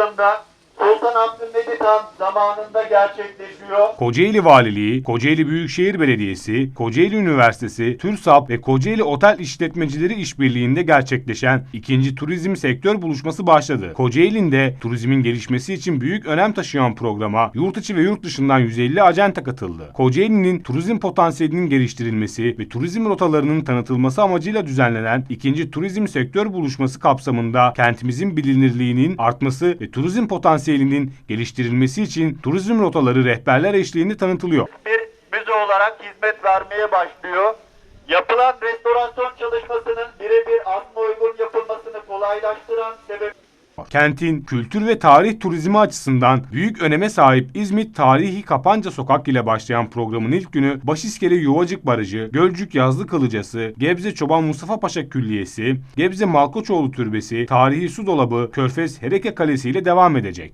Ramazan'da Sultan Abdülmecit Han zamanında gerçekleşiyor. Kocaeli Valiliği, Kocaeli Büyükşehir Belediyesi, Kocaeli Üniversitesi, TÜRSAP ve Kocaeli Otel İşletmecileri İşbirliği'nde gerçekleşen ikinci turizm sektör buluşması başladı. Kocaeli'nde turizmin gelişmesi için büyük önem taşıyan programa yurt içi ve yurt dışından 150 acenta katıldı. Kocaeli'nin turizm potansiyelinin geliştirilmesi ve turizm rotalarının tanıtılması amacıyla düzenlenen ikinci turizm sektör buluşması kapsamında kentimizin bilinirliğinin artması ve turizm potansiyelinin geliştirilmesi için turizm rotaları rehberler eşliğinde tanıtılıyor. Bir müze olarak hizmet vermeye başlıyor. Yapılan restorasyon çalışmasının birebir asma uygun yapılmasını kolaylaştıran sebep Kentin kültür ve tarih turizmi açısından büyük öneme sahip İzmit Tarihi Kapanca Sokak ile başlayan programın ilk günü Başiskele Yuvacık Barajı, Gölcük Yazlı Kılıcası, Gebze Çoban Mustafa Paşa Külliyesi, Gebze Malkoçoğlu Türbesi, Tarihi Su Dolabı, Körfez Hereke Kalesi ile devam edecek.